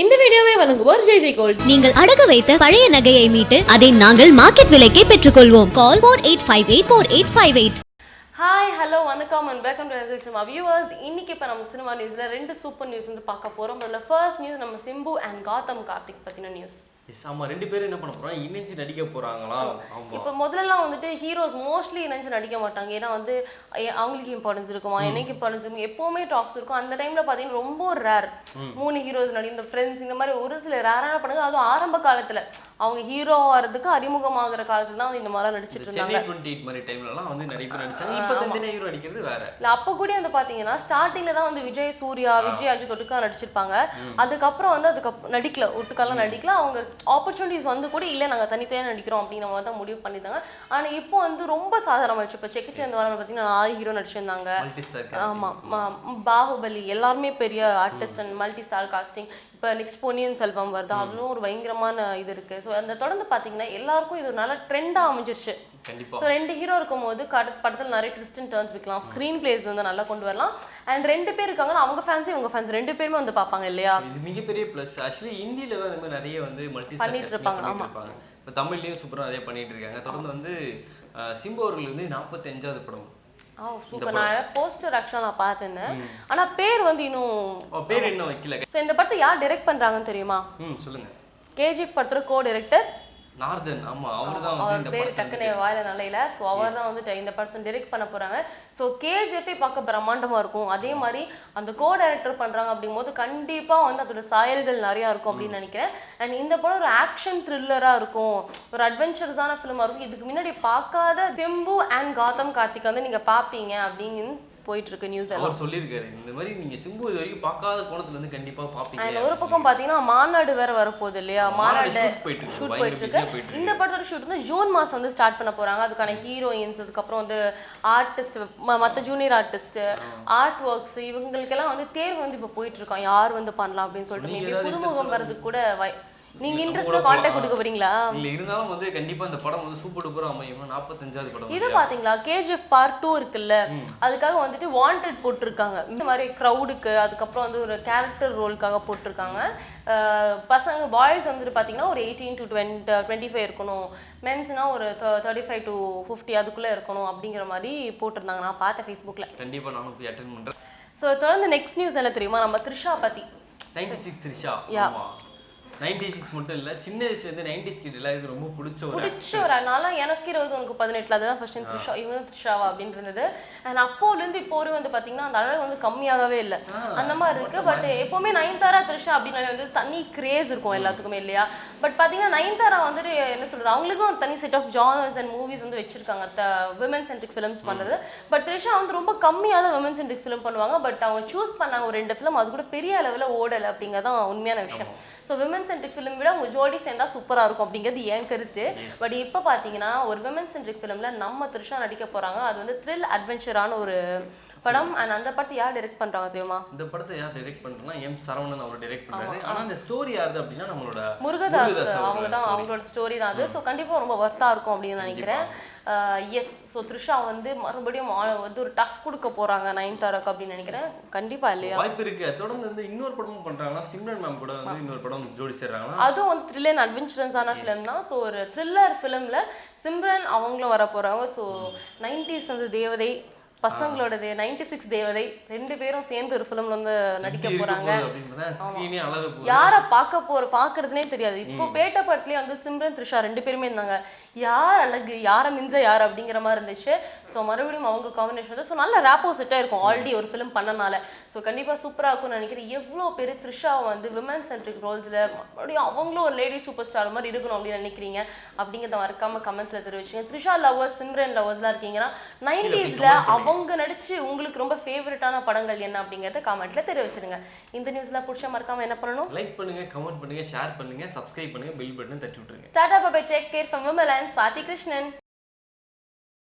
இந்த வீடியோவை வழங்குவோர் ஜெய் ஜெய் கோல்ட். நீங்கள் அடகு வைத்த பழைய நகையை மீட்டு அதை நாங்கள் மார்க்கெட் விலைக்கே பெற்றுக்கொள்வோம். Call four eight five eight four eight five eight hi hello வணக்கம் and welcome to cinema viewers இன்னைக்கு இப்போ நம்ம சினிமா நியூஸ்ல ரெண்டு சூப்பர் நியூஸ் வந்து பார்க்க போறோம். முதல்ல ஃபர்ஸ்ட் நியூஸ் நம்ம சிம்பு அண்ட் காத்தம் கார்த்திக் பத்தின நியூஸ் ஆமா ரெண்டு பேரும் என்ன பண்ண போறாங்க இணைஞ்சு நடிக்க போறாங்களாம் ஆமா. இப்போ முதல்லலாம் வந்துட்டு ஹீரோஸ் மோஸ்ட்லி இணைஞ்சு நடிக்க மாட்டாங்க. ஏன்னா வந்து அவங்களுக்கு இம்பார்ட்டன்ஸ் இருக்குமா? எனக்கு இம்பார்ட்டன்ஸ் இருக்கும்? எப்பவுமே டாக்ஸ் இருக்கும். அந்த டைம்ல பாத்தீங்கன்னா ரொம்ப ரேர் மூணு ஹீரோஸ் நடி இந்த ஃப்ரெண்ட்ஸ் இந்த மாதிரி ஒரு சில ரேரான படங்கள். அதுவும் ஆரம்ப காலத்துல. அவங்க ஹீரோ ஆகிறதுக்கு அறிமுகமாகிற காலத்துல தான் இந்த மாதிரிலாம் நடிச்சிட்டு இருந்தாங்க. மாதிரி டைம்லலாம் வந்து நிறைய பேர் நடிச்சாங்க. இப்போ தந்தின ஹீரோ நடிக்கிறது வேற. இல்ல அப்ப கூட வந்து பாத்தீங்கன்னா ஸ்டார்டிங்ல தான் வந்து விஜய் சூர்யா விஜய் அஜித் ஒட்டுக்கா நடிச்சிருப்பாங்க. அதுக்கப்புறம் வந்து அதுக்கு நடிக்கல ஒட்டுக்காலாம் நடிக்கல. அவங்க ஆப்பர்ச்சுனிட்டிஸ் வந்து கூட இல்ல நாங்க தனித்தனியா நடிக்கிறோம் அப்படிங்கிற மாதிரி தான் முடிவு பண்ணிட்டாங்க ஆனா இப்போ வந்து ரொம்ப சாதாரணமாயிடுச்சு. இப்போ செக்கு சேர்ந்த வாரம் பாத்தீங்கன்னா நாலு ஹீரோ நடிச்சிருந்தாங்க. மல்டி ஸ்டார் ஆமா ம- பாகுபலி எல்லாருமே பெரிய artist and multi star casting இப்போ நெக்ஸ்ட் பொன்னியின் செல்வம் வருது. அதுவும் ஒரு பயங்கரமான இது இருக்கு. ஸோ அந்த தொடர்ந்து பாத்தீங்கன்னா எல்லாருக்கும் இது நல்ல ட்ரெண்டா அமைஞ்சிருச்சு. ஸோ ரெண்டு ஹீரோ இருக்கும்போது கட படத்தில் நிறைய ட்விஸ்ட் அண்ட் டர்ன்ஸ் வைக்கலாம். ஸ்க்ரீன் பிளேஸ் வந்து நல்லா கொண்டு வரலாம். அண்ட் ரெண்டு பேர் இருக்காங்கன்னா அவங்க ஃபேன்ஸும் இவங்க ஃபேன்ஸ் ரெண்டு பேருமே வந்து பார்ப்பாங்க இல்லையா? இது மிகப்பெரிய ப்ளஸ் ஆக்சுவலி இந்தியில தான் நிறைய வந்து மல்டி பண்ணிட்டு இருப்பாங்க, ஆமா. இருப்பாங்க. இப்போ தமிழ்லயும் சூப்பரா நிறைய பண்ணிட்டு இருக்காங்க. தொடர்ந்து வந்து சிம்பு அவர்கள் வந்து நாற்பத்தி அஞ்சாவது படம். சூப்பர் நான் போஸ்டர் ஆக்சுவலாக நான் பார்த்துருந்தேன் ஆனா பேர் வந்து இன்னும் அவ பேர் என்ன வைக்கல. ஸோ இந்த படத்தை யார் டைரக்ட் பண்றாங்கன்னு தெரியுமா? ம் சொல்லுங்க. கேஜிஎஃப் படத்தோட கோ டைரக்டர் நார்தன் ஆமா அவர் தான் வந்து அவர் இந்த பேர் டக்குனு வாயில நல்லையில ஸோ அவர் தான் வந்துட்டு இந்த படத்தை டைரக்ட் பண்ண போறாங்க. ஸோ கேஜிஎஃபே பார்க்க பிரம்மாண்டமா இருக்கும். அதே மாதிரி அந்த கோ டைரக்டர் பண்றாங்க அப்படிங்கும்போது கண்டிப்பா வந்து அதோட சாயல்கள் நிறைய இருக்கும் அப்படின்னு நினைக்கிறேன். அண்ட் இந்த படம் ஒரு ஆக்ஷன் த்ரில்லரா இருக்கும். ஒரு அட்வென்ச்சரஸான ஃபிலிமா இருக்கும். இதுக்கு முன்னாடி பார்க்காத சிம்பு அண்ட் காத்தம் கார்த்திக் வந்து நீங்க பாப்பீங்க அப்படின்னு போயிட்டு இருக்கு நியூஸ் எல்லாம் சொல்லியிருக்காரு. இந்த மாதிரி நீங்க சிம்பு இது வரைக்கும் பார்க்காத கோணத்துல இருந்து கண்டிப்பா பாப்பீங்க அண்ட் ஒரு பக்கம் பாத்தீங்கன்னா மாநாடு வேற வரப்போகுது இல்லையா? மாநாடு. ஷூட் போயிட்டு இருக்கு. இந்த படத்தோட ஷூட் வந்து ஜூன் மாசம் வந்து ஸ்டார்ட் பண்ண போறாங்க. அதுக்கான ஹீரோயின்ஸ் அதுக்கப்புறம் வந்து ஆர்டிஸ்ட் மத்த ஜூனியர் ஆர்டிஸ்ட் ஆர்ட் ஒர்க்ஸ் இவங்களுக்கெல்லாம் வந்து தேர்வு வந்து இப்போ போயிட்டு இருக்கோம். யார் வந்து பண்ணலாம் அப்படின்னு சொல்லிட்டு புதுமுகம் வர்றதுக்கு கூட நீங்க நம்ம இன்ட்ரெஸ்டா கூட கான்டாக்ட். கொடுக்க போறீங்களா? இல்ல இருந்தாலும் வந்து கண்டிப்பா இந்த படம் வந்து சூப்பர் டூப்பரா அமையும் நாற்பத்தஞ்சாவது படம் இது? பாத்தீங்களா? கேஜிஎஃப் பார்ட் டூ இருக்குல்ல. அதுக்காக வந்துட்டு வாண்டட் போட்டிருக்காங்க. இந்த மாதிரி க்ரௌடுக்கு அதுக்கப்புறம் வந்து ஒரு கேரக்டர் ரோலுக்காக போட்டிருக்காங்க. பசங்க பாய்ஸ் வந்துட்டு பாத்தீங்கன்னா ஒரு eighteen to twenty twenty five இருக்கணும் மென்ஸ்னா ஒரு தேர்ட்டி ஃபைவ் டு ஃபிஃப்டி அதுக்குள்ள இருக்கணும் அப்படிங்கிற மாதிரி போட்டிருந்தாங்க. நான் பார்த்தேன் ஃபேஸ்புக்கில் கண்டிப்பா நானும் போய் அட்டென்ட் பண்றேன். ஸோ தொடர்ந்து நெக்ஸ்ட் நியூஸ் என்ன தெரியுமா? நம்ம த்ரிஷா பத்தி. Ninety six Trisha. Yeah. Ninety six மட்டும் இல்ல சின்ன வயசுல இருந்து நைன்டி கிட் எல்லாருக்கும் ரொம்ப பிடிச்ச ஒரு பிடிச்ச ஒரு அதனால எனக்கு இருபது உனக்கு பதினெட்டுல அதுதான் ஃபர்ஸ்ட் டைம் த்ரிஷா இவங்க த்ரிஷாவா அப்படின்னு இருந்தது அண்ட் அப்போலேருந்து இப்போ வரையும் வந்து பாத்தீங்கன்னா அந்த அழகு வந்து கம்மியாகவே இல்லை. அந்த மாதிரி இருக்கு. பட் எப்பவுமே நயன்தாரா த்ரிஷா அப்படின்னு வந்து தனி கிரேஸ் இருக்கும் எல்லாத்துக்குமே இல்லையா? பட் பாத்தீங்கன்னா நயன்தாரா வந்துட்டு என்ன சொல்றது அவங்களுக்கும் தனி set of genres and movies வந்து வச்சிருக்காங்க. விமன் சென்ட்ரிக் ஃபிலிம்ஸ் பண்றது. பட் த்ரிஷா வந்து ரொம்ப கம்மியாக தான் விமன் சென்ட்ரிக் ஃபிலிம் பண்ணுவாங்க. பட் அவங்க சூஸ் பண்ணாங்க ஒரு ரெண்டு ஃபிலிம் அது கூட பெரிய அளவில் ஓடலை அப்படிங்கிறதான் உண்மையான விஷயம். ஸோ விமன் சென்ட்ரிக் ஃபிலிம் விட அவங்க ஜோடி சேர்ந்தா சூப்பரா இருக்கும் அப்படிங்கிறது என் கருத்து. பட் இப்போ பார்த்தீங்கன்னா ஒரு விமன் சென்ட்ரிக் ஃபிலிம்ல நம்ம த்ரிஷா நடிக்க போறாங்க. அது வந்து த்ரில் அட்வென்ச்சரான ஒரு படம் அண்ட் அந்த படத்தை யார் டைரக்ட் பண்றாங்க தெரியுமா? இந்த படத்தை யார் டைரக்ட் பண்றா எம் சரவணன் அவர் டைரக்ட் பண்றாரு. ஆனா இந்த ஸ்டோரி யாருது அப்படின்னா நம்மளோட முருகதாஸ் அவங்க தான். அவங்களோட ஸ்டோரி தான் அது. ஸோ கண்டிப்பா ரொம்ப ஒர்த்தா இருக்கும் அப்படின்னு நினைக்கிறேன். எஸ் ஸோ த்ரிஷா வந்து மறுபடியும் வந்து ஒரு டஃப் கொடுக்க போறாங்க நயன்தாராக்கு அப்படின்னு நினைக்கிறேன். கண்டிப்பா இல்லையா? வாய்ப்பு இருக்கு. தொடர்ந்து வந்து இன்னொரு படமும் பண்றாங்கன்னா சிம்ரன் மேம் கூட வந்து இன்னொரு படம் ஜோடி சேர்றாங்கன்னா அதுவும் வந்து த்ரில்லர் அண்ட் அட்வென்ச்சரஸான ஃபிலிம் தான். ஸோ ஒரு த்ரில்லர் ஃபிலிமில் சிம்ரன் அவங்களும் வர போகிறாங்க ஸோ நைன்டிஸ் வந்து தேவதை பசங்களோட தே நைன்டி சிக்ஸ் தேவதை ரெண்டு பேரும் சேர்ந்து ஒரு ஃபிலிம்ல வந்து நடிக்க போறாங்க. யாரை பார்க்க போற பார்க்கறதுனே தெரியாது. இப்போ பேட்ட படத்துலயே வந்து சிம்ரன் த்ரிஷா ரெண்டு பேருமே இருந்தாங்க. யார் அழகு? யாரை மிஞ்ச யார் அப்படிங்கிற மாதிரி இருந்துச்சு. ஸோ மறுபடியும் அவங்க காம்பினேஷன் வந்து ஸோ நல்ல ரேப்போ செட்டாக இருக்கும் ஆல்ரெடி ஒரு ஃபிலிம் பண்ணனால. ஸோ கண்டிப்பாக சூப்பராக இருக்கும்னு நினைக்கிறேன். எவ்வளோ பேர் த்ரிஷா வந்து விமன் சென்ட்ரிக் ரோல்ஸில் மறுபடியும் அவங்களும் ஒரு லேடி சூப்பர் ஸ்டார் மாதிரி இருக்கணும் அப்படின்னு நினைக்கிறீங்க? அப்படிங்கிறத மறக்காம கமெண்ட்ஸில் தெரிவிச்சுங்க. த்ரிஷா லவர்ஸ் சிம்ரன் லவர்ஸ்லாம் இருக்கீங்கன்னா நைன்டிஸில் அவங்க நடிச்சு உங்களுக்கு ரொம்ப ஃபேவரட்டான படங்கள் என்ன அப்படிங்கிறத கமெண்ட்ல தெரிவிச்சிருங்க இந்த நியூஸ்லாம் பிடிச்ச மறக்காம என்ன பண்ணணும்? லைக் பண்ணுங்க கமெண்ட் பண்ணுங்க ஷேர் பண்ணுங்க சப்ஸ்கிரைப் பண்ணுங்க பெல் பட்டனை தட்டி விட்டுருங்க. Tata bye bye take care from Vimalan Swathi Krishnan